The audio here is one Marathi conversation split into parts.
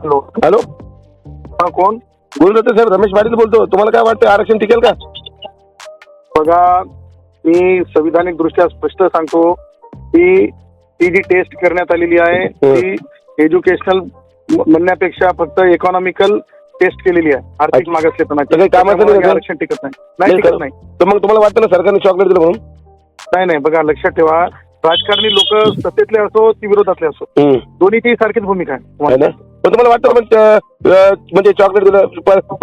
हॅलो. हॅलो. हा कोण? गुरुदत्त साहेब रमेश पाटील बोलतो. तुम्हाला काय वाटतं आरक्षण टिकेल का? बघा मी संविधानिक दृष्ट्या स्पष्ट सांगतो की ती जी टेस्ट करण्यात आलेली आहे ती एज्युकेशनल म्हणण्यापेक्षा फक्त इकॉनॉमिकल टेस्ट केलेली आहे. आर्थिक. मागासलेपणाची काही कामाचं का? आरक्षण टिकत नाही. नाही टिकत नाही. तर मग तुम्हाला वाटतं ना सरकारने चॉकलेट दिलं म्हणून? नाही नाही. बघा लक्षात ठेवा. राजकारणी लोक सत्तेतले असो ती विरोधातले असो हम्म. दोन्हीची सारखीच भूमिका आहे पण तुम्हाला वाटतं म्हणजे चॉकलेट दिलं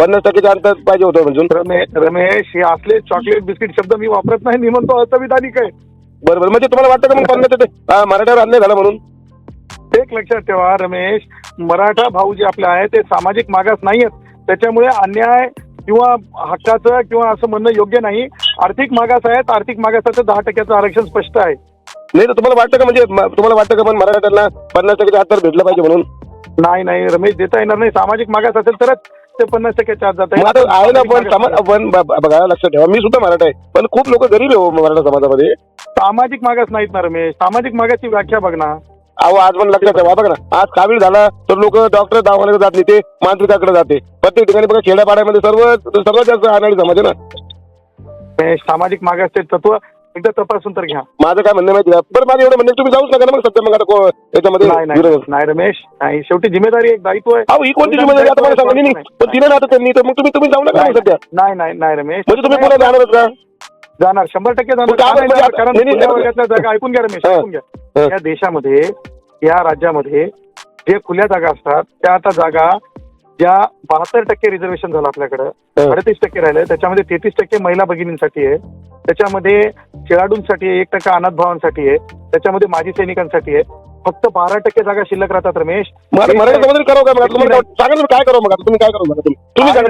पन्नास टक्केच्या अंतर पाहिजे होतं म्हणजे रमेश रमेश हे असले चॉकलेट बिस्किट शब्द मी वापरत नाही. मी म्हणतो असंविधानिक आहे. बरोबर. म्हणजे तुम्हाला वाटतं का मग पन्नास टक्के अं, मराठ्यावर अन्याय झाला म्हणून? एक लक्षात ठेवा रमेश. मराठा भाऊ जे आपले आहेत ते सामाजिक मागास नाही आहेत त्याच्यामुळे अन्याय किंवा हक्काचं किंवा असं म्हणणं योग्य नाही. आर्थिक मागास आहेत आर्थिक मागासाचं दहा टक्क्याचं आरक्षण स्पष्ट आहे. नाही तर तुम्हाला वाटतं का म्हणजे तुम्हाला वाटतं का पण मराठ्यांना पन्नास टक्केच्या अंतर भेटलं पाहिजे म्हणून? नाही नाही रमेश देता येणार नाही. सामाजिक मागास असेल तरच ते पन्नास टक्क्याच्या आत जात आहे ना पण पण बघा लक्षात ठेवा. मी सुद्धा मराठा आहे. पण खूप लोक गरीब आहे हो मराठा समाजामध्ये. सामाजिक मागास नाहीत ना रमेश. सामाजिक मागासची व्याख्या बघ ना. अहो आज पण लक्षात ठेवा बघा ना. आज कावीळ झाला तर लोक डॉक्टर दवाखान्यात जात नाही ते मांत्रिकाकडे जाते. प्रत्येक ठिकाणी बघा खेड्यापाड्यामध्ये सर्व सर्वात जास्त अनाडी समाज आहे ना. रमेश, सामाजिक मागासचे तत्व एकदा तपासून तर घ्या. माझं काय म्हणणं माहिती का? बरं माझं एवढं म्हणणं आहे, तुम्ही जाऊच नका ना मग सध्या मग आता को- याच्यामध्ये नाही नाही विरोध. नाही रमेश. नाही शेवटी जिम्मेदारी एक दायित्व आहे. अहो ही कोणती जिम्मेदारी? आता मला सांगा नाही नाही. पण तिने ना आता त्यांनी तर मग तुम्ही तुम्ही जाऊ नका नाही ना सध्या. नाही नाही नाही रमेश. म्हणजे तुम्ही पुन्हा जाणारच का? जाणार. शंभर टक्के जाणार. म्हणजे कारण जागा. ऐकून घ्या रमेश. ऐकून घ्या. या देशामध्ये या राज्यामध्ये जे खुल्या जागा असतात त्या आता जागा ज्या बहात्तर टक्के रिझर्वेशन झालं आपल्याकडं. अडतीस टक्के राहिले त्याच्यामध्ये तेहतीस टक्के महिला भगिनींसाठी आहे. त्याच्यामध्ये खेळाडूंसाठी आहे एक टक्का अनाथ भावांसाठी आहे. त्याच्यामध्ये माजी सैनिकांसाठी आहे. फक्त बारा टक्के जागा शिल्लक राहतात रमेश. काय? करू मग तुम्ही काय करू मग तुम्ही? सांगा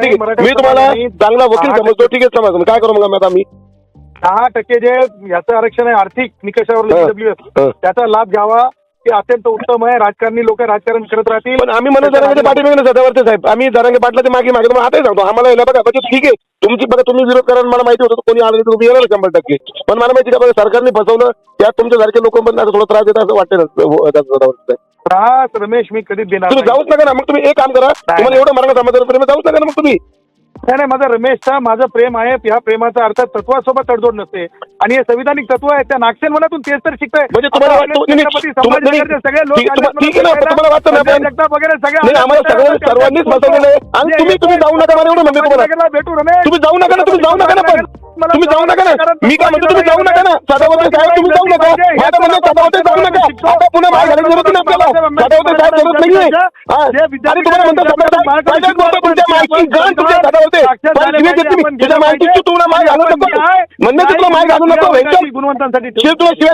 मी तुम्हाला चांगला वकील समजतो. ठीक आहे समजा काय करू मग आता मी? दहा टक्के जे याचं आरक्षण आहे आर्थिक निकषावर. डब्ल्यू. त्याचा लाभ घ्यावा ते अत्यंत उत्तम आहे राजकारणी लोक राजकारण करत राहतील पण आम्ही म्हणून जरांगे पाठीमागे ना सदावरचे साहेब आम्ही जरांगे पाटलाचे मागे मागे तुम्हाला आताही सांगतो आम्हाला याला बघा म्हणजे ठीक आहे तुमची बघा तुम्ही विरोध करा मला माहिती होतं कोणी आलं तुम्ही येणार शंभर टक्के पण मला माहिती का बघा सरकारने फसवलं त्यात तुमच्यासारखे लोक पण असं थोडा त्रास देतात असं वाटतं हो. त्रास रमेश मी कधीच देणार तुम्ही. जाऊच नका ना मग तुम्ही एक काम करा तुम्हाला एवढं मराठा आहे, जाऊच नका ना मग तुम्ही नाही नाही माझा रमेशचा माझं प्रेम आहे ह्या प्रेमाचा अर्थ तत्वासोबत तडजोड नसते. आणि हे संविधानिक तत्व आहे त्या नागसेन मनातून तेच तर शिकतोय. म्हणजे भेटू रमेश. तुम्ही जाऊ नका ना तुम्ही जाऊ नका ना पण तुम्ही जाऊ नका ना. मी काय म्हणतो तुम्ही जाऊ नका ना. सदावते साहेब तुम्ही जाऊ नका. माझं म्हणणं सदावते जाऊ नका आता पुन्हा बाहेर घालायची जरूरत नाही आपल्याला. सदावते साहेब जरूरत नाहीये. हा. तुम्हाला म्हणतो सदावते तुमच्या माहिती गण तुझ्या सदावते पण शिवी देते मी तुझ्या माहिती तू तुला माय घालू नको. म्हणणं तुला माय घालू नको. शिव्या